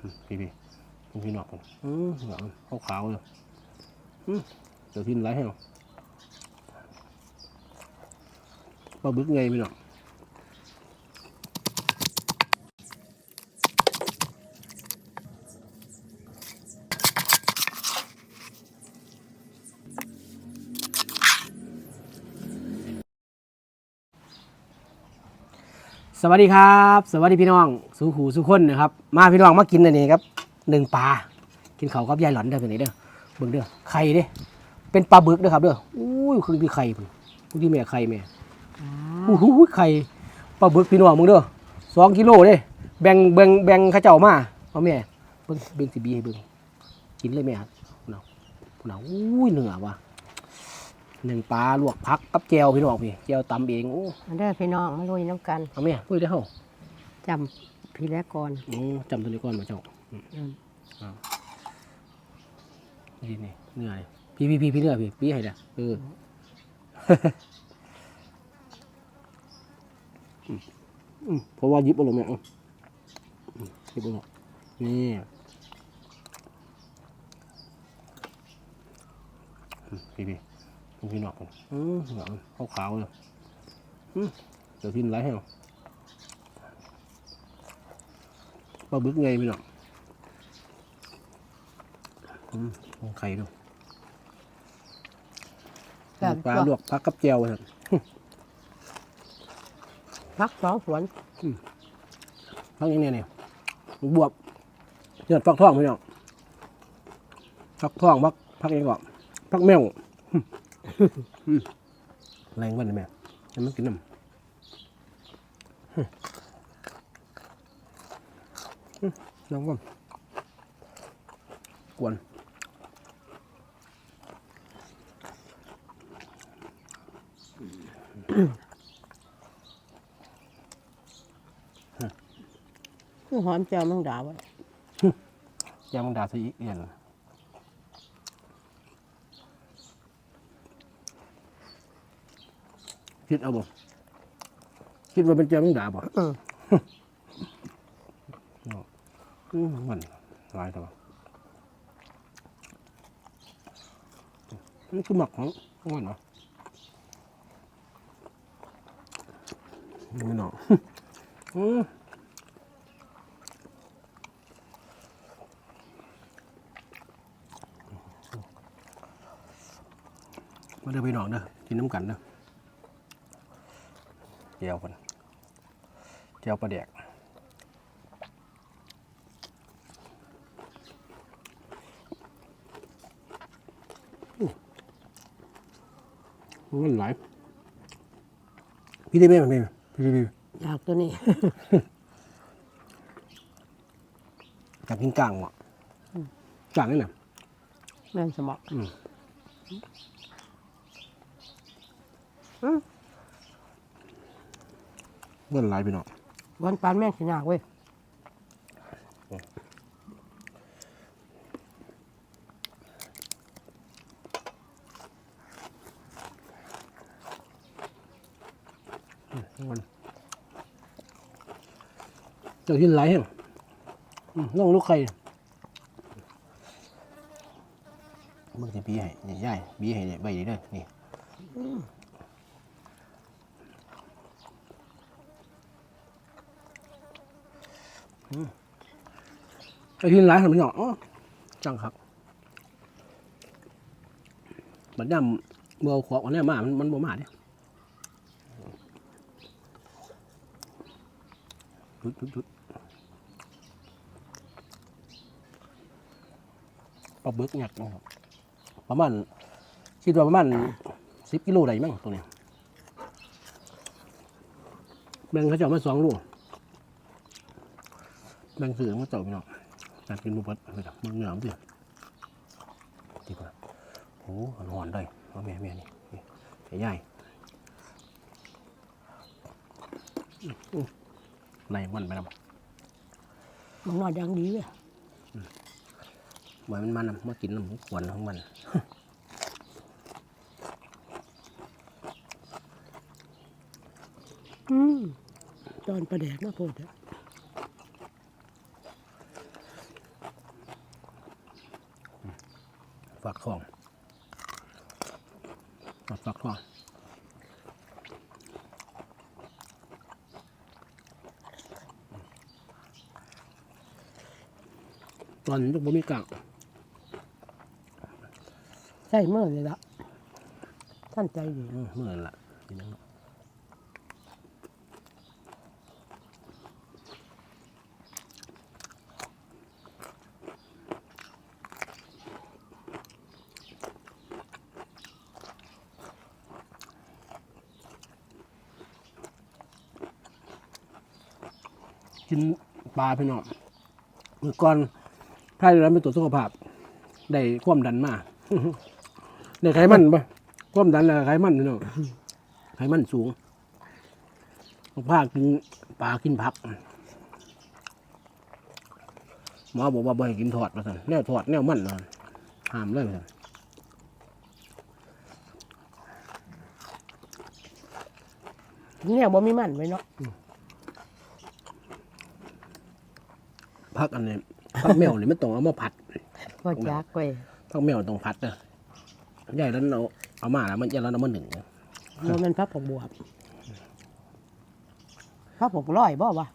พี่พี่พี่พี่นอกกันอืมเหงาขาวขาวๆเลยอืมเดี๋ยวทิ้นไรให้หรอปลาบึกไงพี่น้อง สวัสดีครับ สวัสดีพี่น้องสู่หูสู่คนนะครับ มาพี่น้องมากินอันนี้ครับหนึ่งปลากินเขาวกับยายหลอนเด้อเป็นไงเด้อเบิ่งเด้อไข่เด้เป็นปลาบึกเด้อครับเด้ออุ้ยคือพี่ไข่พุ่นคุณที่แม่ไข่แม่อู้หูไข่ปลาบึกพี่น้องมึงเด้อสองกิโลเด้แบ่งแบ่งแบ่งเข้าเจ้ามาเอาแม่เบิ่งเบิ่งสิบีให้เบิ่งกินเลยแม่ครับพุ่นเอาพุ่นเอาอุ้ยเหนือว่ะ หนึ่งปลาลวกพักกับแจวพี่น้องพี่แจวตำเองโอ้มาเด้อพี่น้องมาลุยน้ำกันเอาแม่พูดได้เฮาจำพี่แรกก่อนโอ้จำตัวนี้ก่อนมาเจ้าอืมนี่นี่เนื้อนี่พี่พี่พี่พี่เนื้อพี่พี่ให้ละเอออืมอืมเพราะว่าหยิบเอาลงเนี่ยอืมอืมหยิบเอาลงนี่อืมพี่พี่ พี่พี่นอกกันอืมเหงาขาวขาวๆเลยอืมเดี๋ยวทิ้นไรให้เราปลาบึกไงพี่น้องอืมลองไข่ดูแบบปลาลวกพักกับเจียวครับพักสองสวนพักยังไงเนี่ยบวบเนื้อฟักทองพี่น้องฟักทองพักพักยังก่อนพักแมวอืม แรงวันเลยแม่จะมันกินน้ำอืมอืมลองก่อนกวนคือหอมเจียวมังดาวอะยามังดาซะอีกเอียน คิดเอาบ่คิดว่าเป็นเจ้ามังดาบ่อืมอืมมันหลายตัวนี่คือหมักของของมันเนาะนี่เนาะอืมมาเด้อพี่น้องเด้อกินน้ำกันเด้อ เจียวกันเจียวปลาแดกมันหลายพี่ได้ไหมมันพี่พี่พี่อยากตัวนี้อยากกินกลางว่ะกลางนี่น่ะแม่นสมองอืมอืม เงินหลายพี่น้องวันปานแม่งสิยากเว้ยมันเจ้าที่หลายแห่งอืมน้องลูกใครมึงจะบีให้นี่ย่ายบีให้เนี่ยใบนี้เด้อนี่ อืมเจ้าที่หลายขน้องอ๋อจังครับบัดำเมื่อเอาขวบอันเนี้ยมา มันมันบ่มาเด้หยุดหยุดหยุดปลาบึกหยักนะครับประมาณคิดว่าประมาณสิบกิโลได้มั้งตัวเนี้ยแบ่งเขาจ้ามาสองลูก แบ่งสื่อมาเจ้าพี่น้องการกินบุบเบิดไปจ้ะมึงเหนือมนสิดีกว่าโอ้โหหอนได้เอาแม่แม่นี่นี่ใหญ่ใหญ่อื้อในมันไปแล้วมันนอนดังดีเว้ยไว้มันมันมากินน้ำขวนของมันอืมตอนประแดกมาโพดอะ ฝัก ทองฝักทองตอนนี้ต้องบ่มีกากใช่เมื่อเลยละท่านใจดีอืมเมื่อนั้นละกินนั่นละ กินปลาพี่น้องเมื่อก่อนถ้าเราไม่ตรวจสุขภาพ ได้ความดันมา ได้ไขมันปะความดันแล้วก็ไขมันพี่น้องไขมันสูงต้องพากินปลากินผักหมอบอกว่าบ่ให้กินทอดมาสั่นแนวทอดแนวมันนะห้ามเลยสั่นเนี่ยบ่มีมันไว้เนาะ ผักอันนี้ผักแมวนี่มันต้องเอามาผัดก็จักเว้ยผักแมวต้องผัดนะใหญ่แล้วเอาเอามาแล้วมันจะแล้วเอามาหนึ่งนะบ่แม่นพักผักบวบพักผักร้อยบ่วะ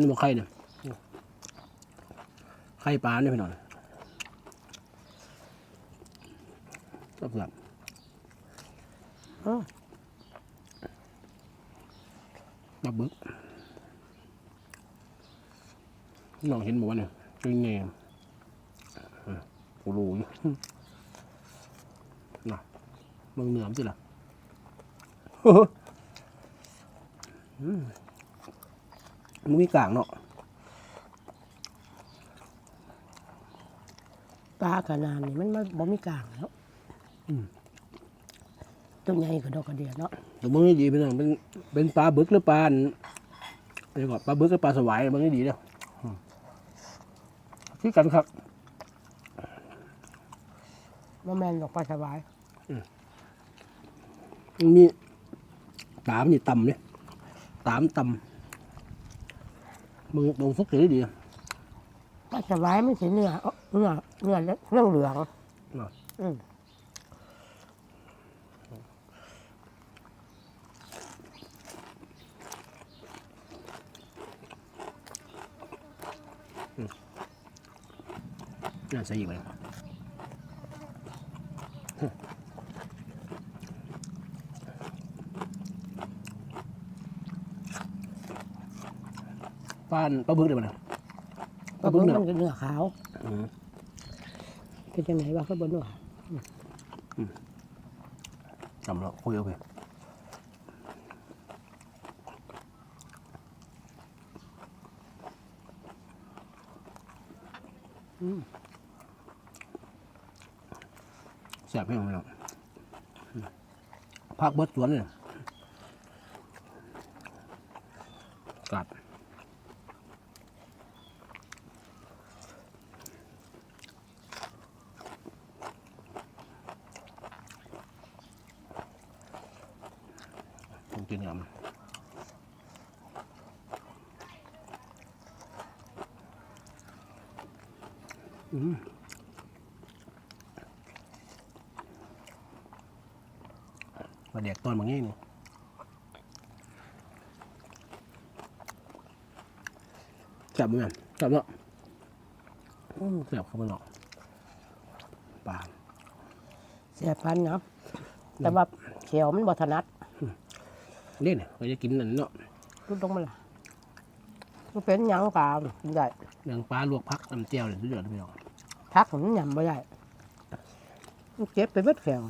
นี่บอกไข่เนี่ยไข่ปลาเนี่ยพี่น้อง ชอบแบบเออปลาบึกน้องเห็นบอกว่าเนี่ยเป็นไงอ่กูรู้อยู่น่ะมึงเหนือมสิล่ะมึงมีกลางเนาะปลากระนานนี่มันบ่บ่มีกลางแล้ว ตัวใหญ่ก็ดอกกระเดียดเนาะแต่มึงนี่ดีพี่น้องเป็นเป็นปลาบึกหรือปลาอันอะไรก่อนปลาบึกหรือปลาสวายมึงนี่ดีเนาะอืมคือกันครับบ่แม่นดอกปลาสวายมันมีตามนนี่ต่ำเนี่ยตามต่ำมึงตรงฟุกถือดีอะปลาสวายมันสิเนื้อเอ้อเนื้อเนื้อเรื่องเหลืองเนาะอืม น่าใส่อีกเลยปลาอันปลาบึกเดี๋ยวมันนะปลาบึกมันก็เนื้อขาวอืมเป็นจังไหนวะเขาบ่เนื้อจำแล้วคุยเอาไป แสบเพียงไหมครับพักเบิดสวนเลยกัดผมกินกับอืม มาเด็กตอนบางงี้นี่จับมือกันจับเนาะอืมจับเข้ามาเนาะปลาเสียพันเนาะแต่ว่าเขียวมันบ่ถนัดเนี่ยเนี่ยเราจะกินนั่นเนาะรู้ตรงมันล่ะมันเป็นหยังปลากินได้เรื่องปลาลวกพักน้ำเจียวเนี่ยสุดยอดเลยพี่น้องพักมันยำบ่ได้มันเก็บไปเบิดแขว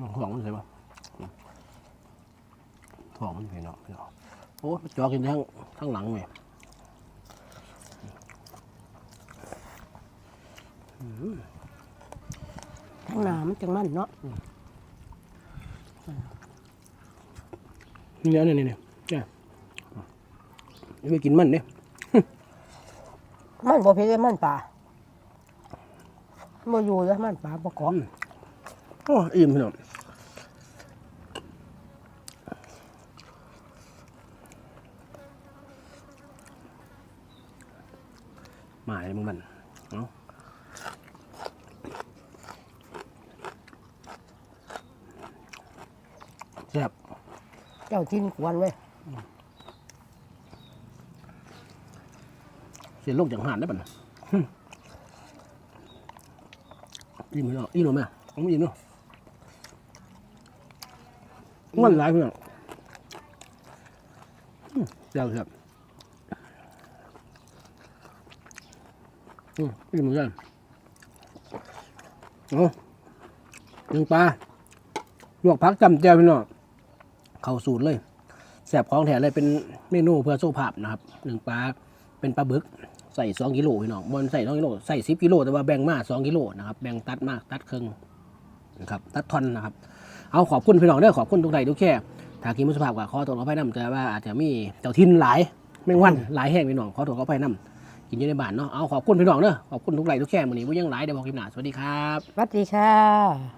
มันห่วงมันใช่ปะห่วงมันพี่น้องพี่น้องโอ้จอกินทั้งทั้งหลังเลยางหน้ามันจังมันเนาะนี่เนี่ยนี่เนี่ยเนี่ยนี่ไปกินมันเนี่ยมันบ่เผ็ดเลยมันปลาบ่อยู่แล้วมันปลาบ่กรอบ โอ้อิ่มพี่น้องหมายมึงมันเนาะแซ่บเจ้ากินกวนเว้ยเสียโลกอย่างหานได้ป่ะนะหึอิ่มพี่น้องอิ่มหรือไม่ผมอิ่มเนาะ อ้วนหลายเพี่น้องอืมเจ้าครับอืมอิ่มเหมือนกันโอ้ยังปลาลวกพักจำแจ่วพี่น้องเข้าสูตรเลยแสบของแถมเลยเป็นเมนูเพื่อสุขภาพนะครับหนึ่งปลาเป็นปลาบึกใส่สองกิโลพี่น้องบนใส่สองกิโลใส่สิบกิโลแต่ว่าแบ่งมาสองกิโลนะครับ แบ่งตัดมากตัดครึ่งนะครับ ตัดทอนนะครับ เอาขอบคุณพี่น้องเด้อขอบคุณทุกท่านทุกแค่ถ้ากินมุสภาพกับขอตัวขาไปนำแต่ว่าอาจจะมีเจ้าทินหลายแมงวันหลายแห้งพี่น้องขอตัวขาไปนำกินอยู่ในบ้านเนาะเอาขอบคุณพี่น้องเด้อขอบคุณทุกไลค์ทุกแค่มื้อนี้บ่ยังหลายเดี๋ยวบอกคลิปหน้าสวัสดีครับสวัสดีค่ะ